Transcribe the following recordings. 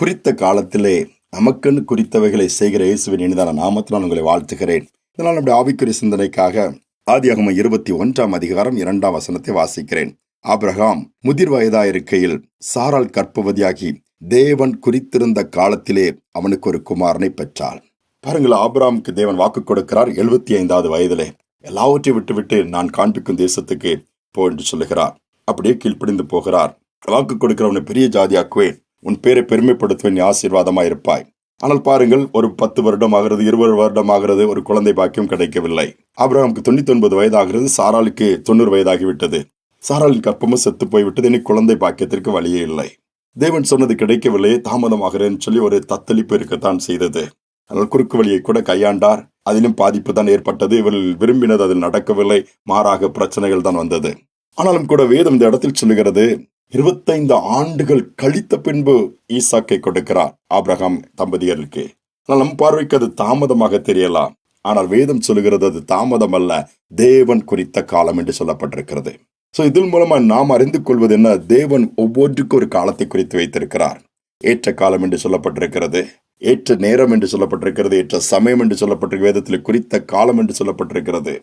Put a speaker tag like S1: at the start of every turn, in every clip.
S1: குறித்த காலத்திலே நமக்கென்று குறித்தவைகளை செய்கிற இயேசுவின் இனிதான நாமத்தில் நான் உங்களை வாழ்த்துகிறேன். இதனால் நம்முடைய ஆவிக்குரிய சிந்தனைக்காக ஆதியாகம இருபத்தி ஒன்றாம் அதிகாரம் இரண்டாம் வசனத்தை வாசிக்கிறேன். ஆபிரகாம் முதிர் வயதாயிருக்கையில் சாரால் கற்பவதியாகி தேவன் குறித்திருந்த காலத்திலே அவனுக்கு ஒரு குமாரனை பெற்றாள். பாருங்கள் ஆப்ராமுக்கு தேவன் வாக்கு கொடுக்கிறார் எழுபத்தி ஐந்தாவது வயதிலே. எல்லாவற்றையும் விட்டுவிட்டு நான் காண்பிக்கும் தேசத்துக்கு போ என்று சொல்லுகிறார். அப்படியே கீழ்ப்படிந்து போகிறார். வாக்கு கொடுக்கிறவனை பெரிய ஜாதியாக்குவேன். உன் பேரை பெருமைப்படுத்துவேன் நீ ஆசீர்வாதமாக இருப்பாய். ஆனால் பாருங்கள் ஒரு பத்து வருடம் ஆகிறது இருபது வருடம் ஆகிறது ஒரு குழந்தை பாக்கியம் கிடைக்கவில்லை. ஆபிரகாமுக்கு தொண்ணூத்தி ஒன்பது வயதாகிறது சாராளுக்கு தொண்ணூறு வயதாகிவிட்டது. சாராளின் கற்பமும் செத்து போய்விட்டது இனி குழந்தை பாக்கியத்திற்கு வழியே இல்லை. தேவன் சொன்னது கிடைக்கவில்லை தாமதமாகிறேன்னு சொல்லி ஒரு தத்தளிப்பு இருக்கத்தான் செய்தது. ஆனால் குறுக்கு வழியை கூட கையாண்டார். அதிலும் பாதிப்பு தான் ஏற்பட்டது. இவர்கள் விரும்பினது அதில் நடக்கவில்லை. மாறாக பிரச்சனைகள் தான் வந்தது. ஆனாலும் கூட வேதம் இந்த இடத்தில் சொல்லுகிறது இருபத்தைந்து ஆண்டுகள் கழித்த பின்பு ஈசாக்கை கொடுக்கிறார் ஆப்ரஹாம் தம்பதியருக்கு ஆனால் நம் பார்வைக்கு அது தாமதமாக தெரியலாம். ஆனால் வேதம் சொல்லுகிறது அது தாமதம் அல்ல தேவன் குறித்த காலம் என்று சொல்லப்பட்டிருக்கிறது. ஸோ இதன் மூலமா நாம் அறிந்து கொள்வது என்ன? தேவன் ஒவ்வொன்றுக்கும் ஒரு காலத்தை குறித்து வைத்திருக்கிறார். ஏற்ற காலம் என்று சொல்லப்பட்டிருக்கிறது. ஏற்ற நேரம் என்று சொல்லப்பட்டிருக்கிறது. ஏற்ற சமயம் என்று சொல்லப்பட்டிருக்க வேதத்தில் குறித்த காலம் என்று சொல்லப்பட்டிருக்கிறது.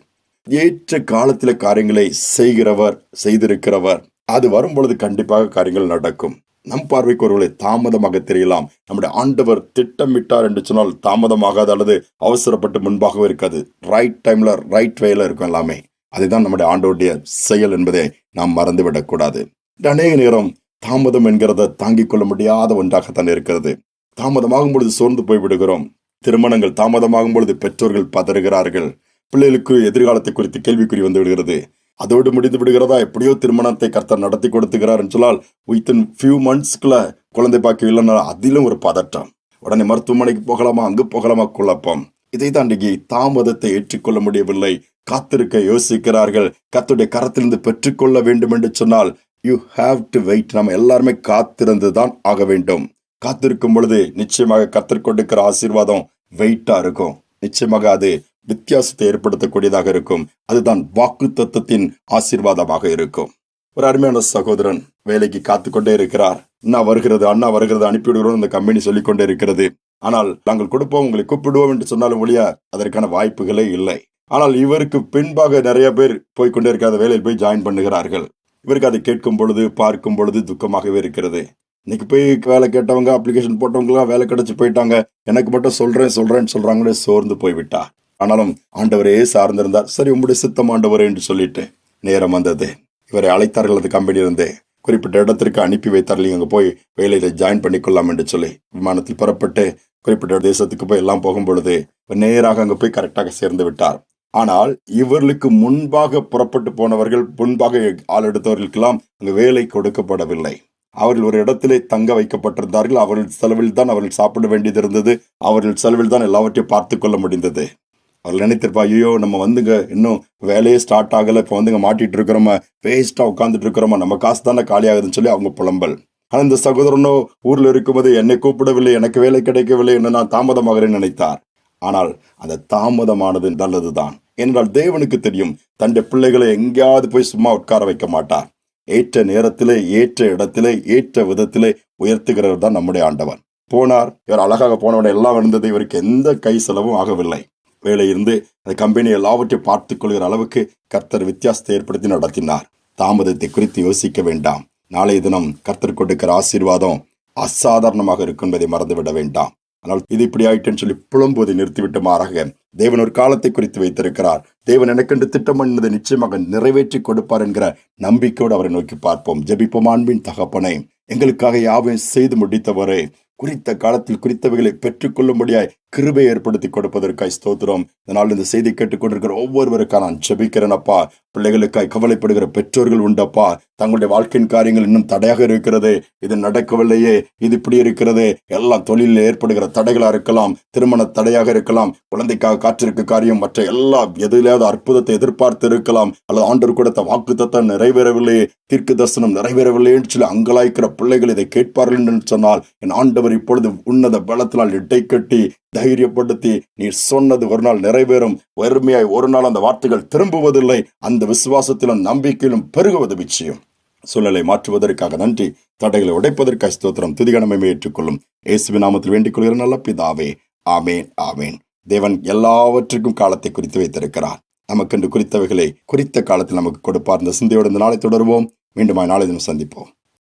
S1: ஏற்ற காலத்தில் காரியங்களை செய்கிறவர் செய்திருக்கிறவர். அது வரும் பொழுது கண்டிப்பாக காரியங்கள் நடக்கும். நம் பார்வைக்கு ஒருவர்களை தாமதமாக தெரியலாம். நம்முடைய ஆண்டவர் திட்டமிட்டார் என்று சொன்னால் தாமதமாகாது அல்லது அவசரப்பட்டு முன்பாகவே இருக்காது. ரைட் டைம்ல ரைட் வேல இருக்கும் எல்லாமே. அதுதான் நம்முடைய ஆண்டோடைய செயல் என்பதை நாம் மறந்துவிடக்கூடாது அநேக நேரம் தாமதம் என்கிறத தாங்கிக் கொள்ள முடியாத ஒன்றாகத்தான் இருக்கிறது. தாமதமாகும் பொழுது சோர்ந்து போய் விடுகிறோம். திருமணங்கள் தாமதமாகும் பொழுது பெற்றோர்கள் பதறுகிறார்கள். பிள்ளைகளுக்கு எதிர்காலத்தை குறித்து கேள்விக்குறி வந்து விடுகிறது. அதோடு முடிந்து விடுகிறதா? எப்படியோ திருமணத்தை கர்த்தர் நடத்தி கொடுத்துக்கிறார் சொன்னால் வித்தின் ஃபியூ மந்த்ஸ்க்குள்ள குழந்தை பாக்கியம் இல்லைன்னா அதிலும் ஒரு பதட்டம் உடனே மருத்துவமனைக்கு போகலாமா? அங்கு போகலாமா? குழப்பம். இதை தாண்டி தாமதத்தை ஏற்றுக்கொள்ள முடியவில்லை. காத்திருக்க யோசிக்கிறார்கள். கத்துடைய கரத்திலிருந்து பெற்றுக்கொள்ள வேண்டும் என்று சொன்னால் யூ ஹாவ் டு வெயிட் நம்ம எல்லாருமே காத்திருந்து தான் ஆக வேண்டும். காத்திருக்கும் பொழுது நிச்சயமாக கத்திற்கொண்டிருக்கிற ஆசீர்வாதம் வெயிட்டா இருக்கும். நிச்சயமாக அது வித்தியாசத்தை ஏற்படுத்தக்கூடியதாக இருக்கும். அதுதான் வாக்கு தத்துவத்தின் ஆசீர்வாதமாக இருக்கும். ஒரு அருமையான சகோதரன் வேலைக்கு காத்து கொண்டே இருக்கிறார். அண்ணா வருகிறது அண்ணா வருகிறது அனுப்பிவிடுகிறோம் இந்த கம்பெனி சொல்லிக்கொண்டே இருக்கிறது. ஆனால் நாங்கள் கொடுப்போம் உங்களை கூப்பிடுவோம் என்று சொன்னாலும் ஒழிய அதற்கான வாய்ப்புகளே இல்லை. ஆனால் இவருக்கு பின்பாக நிறைய பேர் போய்கொண்டே இருக்காத வேலையில் போய் ஜாயின் பண்ணுகிறார்கள். இவருக்கு அதை கேட்கும் பொழுது பார்க்கும் பொழுது துக்கமாகவே இருக்கிறது. இன்னைக்கு போய் வேலை கேட்டவங்க அப்ளிகேஷன் போட்டவங்களாம் வேலை கிடைச்சி போயிட்டாங்க. எனக்கு மட்டும் சொல்றேன் சொல்றேன்னு சொல்றாங்களே சோர்ந்து போய்விட்டா ஆனாலும் ஆண்டவரே சார்ந்திருந்தார். சரி உங்களுடைய சித்தம் ஆண்டவரே என்று சொல்லிட்டு நேரம் வந்தது. இவரை அழைத்தார்கள் அது கம்பெனியிலிருந்து குறிப்பிட்ட இடத்திற்கு அனுப்பி வைத்தார்கள். அங்கே போய் வேலையில் ஜாயின் பண்ணிக்கொள்ளலாம் என்று சொல்லி விமானத்தில் புறப்பட்டு குறிப்பிட்ட தேசத்துக்கு போய் எல்லாம் போகும் பொழுது நேராக அங்கே போய் கரெக்டாக சேர்ந்து விட்டார். ஆனால் இவர்களுக்கு முன்பாக புறப்பட்டு போனவர்கள் முன்பாக ஆள் எடுத்தவர்களுக்கெல்லாம் அங்கு வேலை கொடுக்கப்படவில்லை. அவர்கள் ஒரு இடத்திலே தங்க வைக்கப்பட்டிருந்தார்கள். அவர்கள் செலவில் தான் அவர்கள் சாப்பிட வேண்டியது இருந்தது. அவர்கள் செலவில் தான் எல்லாவற்றையும் பார்த்து கொள்ள முடிந்தது. அதில் நினைத்திருப்பா ஐயோ நம்ம வந்துங்க இன்னும் வேலையே ஸ்டார்ட் ஆகலை இப்போ வந்துங்க மாட்டிட்டு இருக்கிறோமா வேஸ்ட்டாக உட்காந்துட்டு இருக்கிறோமா நம்ம காசு தானே காலி ஆகுதுன்னு சொல்லி அவங்க புலம்பல். ஆனால் இந்த சகோதரனோ ஊரில் இருக்கும்போது என்னை கூப்பிடவில்லை எனக்கு வேலை கிடைக்கவில்லை என்று நான் தாமதமாகிறேன்னு நினைத்தார். ஆனால் அந்த தாமதமானது நல்லதுதான். என்றால் தேவனுக்கு தெரியும் தன்னுடைய பிள்ளைகளை எங்கேயாவது போய் சும்மா உட்கார வைக்க மாட்டார். ஏற்ற நேரத்திலே ஏற்ற இடத்திலே ஏற்ற விதத்திலே உயர்த்துகிறவர் தான் நம்முடைய ஆண்டவன் போனார் இவர் அழகாக போனவன எல்லாம் இருந்தது இவருக்கு எந்த கை செலவும் ஆகவில்லை. வேலை இருந்து அந்த கம்பெனி எல்லாவற்றையும் பார்த்து கொள்கிற அளவுக்கு கர்த்தர் வித்தியாசத்தை ஏற்படுத்தி நடத்தினார். தாமதத்தை குறித்து யோசிக்க வேண்டாம். நாளைய தினம் கர்த்தர் கொடுக்கிற ஆசீர்வாதம் அசாதாரணமாக இருக்கும் என்பதை மறந்துவிட வேண்டாம். ஆனால் இது இப்படி ஆயிட்டுன்னு சொல்லி புலம்போதை நிறுத்திவிட்டு மாறாக தேவன் ஒரு காலத்தை குறித்து வைத்திருக்கிறார். தேவன் எனக்கென்று திட்டம் என்பதை நிச்சயமாக நிறைவேற்றி கொடுப்பார் என்கிற நம்பிக்கையோடு அவரை நோக்கி பார்ப்போம். ஜபிப்போம் அன்பின் தகப்பனை. எங்களுக்காக யாவையும் செய்து முடித்தவரே. குறித்த காலத்தில் குறித்தவைகளை பெற்றுக்கொள்ளும்படியாய் கிருபை ஏற்படுத்தி கொடுப்பதற்காய் ஸ்தோத்திரம். இதனால் இந்த செய்தி கேட்டுக்கொண்டிருக்கிற ஒவ்வொருவருக்காக நான் ஜெபிக்கிறேன் அப்பா. பிள்ளைகளுக்காய் கவலைப்படுகிற பெற்றோர்கள் உண்டப்பா. தங்களுடைய வாழ்க்கையின் காரியங்கள் இன்னும் தடையாக இருக்கிறது. இது நடக்கவில்லையே. இது இப்படி இருக்கிறது. எல்லாம் தொழிலில் ஏற்படுகிற தடைகளாக இருக்கலாம். திருமண தடையாக இருக்கலாம். குழந்தைக்காக காற்றிருக்க காரியம் மற்ற எல்லா எதிலாவது அற்புதத்தை எதிர்பார்த்து இருக்கலாம். அல்லது ஆண்டர் கொடுத்த வாக்கு தத்தம் நிறைவேறவில்லையே தீர்க்க தரிசனம் நிறைவேறவில்லை என்று சொல்லி அங்கலாய்க்கிற பிள்ளைகள் இதை கேட்பார்கள் என்று சொன்னால் என் ஆண்டவர் இப்பொழுது உன்னத பலத்தினால் இட்டை கட்டி தைரியப்படுத்தி நீ சொன்னது ஒரு நாள் நிறைவேறும். வறுமையாய் ஒரு நாள் அந்த வார்த்தைகள் திரும்புவதில்லை. அந்த விசுவாசத்திலும் நம்பிக்கையிலும் பெருகுவது நிச்சயம். சூழலை மாற்றுவதற்காக நன்றி. தடைகளை உடைப்பதற்காக ஸ்தோத்திரம். துதிகணமே ஏற்றுக்கொள்ளும். இயேசுவி நாமத்தில் வேண்டிக் கொள்கிற நல்ல பிதாவே. ஆமேன் ஆமேன். தேவன் எல்லாவற்றுக்கும் காலத்தை குறித்து வைத்திருக்கிறார். நமக்கென்று குறித்தவைகளை குறித்த காலத்தில் நமக்கு கொடுப்பார். இந்த சிந்தையோடு இந்த நாளை தொடருவோம். மீண்டும் நாளை தினம் சந்திப்போம்.